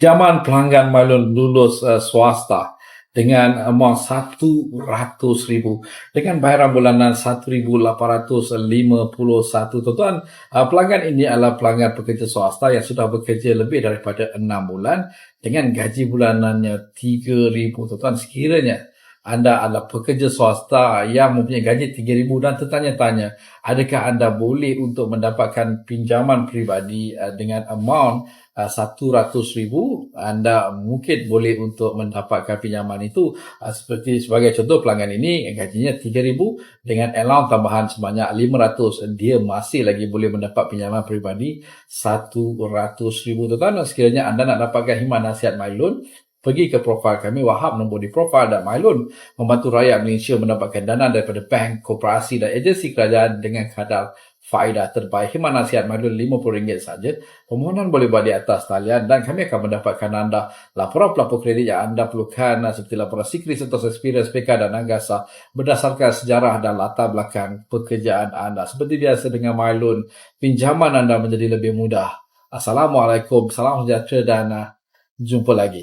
Zaman pelanggan Mylon lulus uh, swasta dengan amount RM100,000 dengan bayaran bulanan RM1,851. Tuan-tuan, uh, pelanggan ini adalah pelanggan pekerja swasta yang sudah bekerja lebih daripada 6 bulan dengan gaji bulanannya RM3,000. Tuan-tuan, sekiranya anda adalah pekerja swasta yang mempunyai gaji RM3,000 dan tertanya-tanya, adakah anda boleh untuk mendapatkan pinjaman peribadi uh, dengan amount uh, RM100,000? Anda mungkin boleh untuk mendapatkan pinjaman itu uh, seperti sebagai contoh pelanggan ini gajinya RM3,000 dengan allowance tambahan sebanyak RM500. Dia masih lagi boleh mendapat pinjaman peribadi RM100,000. Tuan-tuan, sekiranya anda nak dapatkan himan nasihat MyLoan, pergi ke profil kami Wahab nombor di profil dan MyLoan membantu rakyat Malaysia mendapatkan dana daripada bank, koperasi dan agensi kerajaan dengan kadar faedah terbaik. Himan nasihat MyLoan RM50 saja. Permohonan boleh buat di atas talian dan kami akan mendapatkan anda laporan pelapor kredit yang anda perlukan seperti laporan Sikris atau Experience PK dan Angasa berdasarkan sejarah dan latar belakang pekerjaan anda. Seperti biasa dengan MyLoan, pinjaman anda menjadi lebih mudah. Assalamualaikum, salam sejahtera dan uh, jumpa lagi.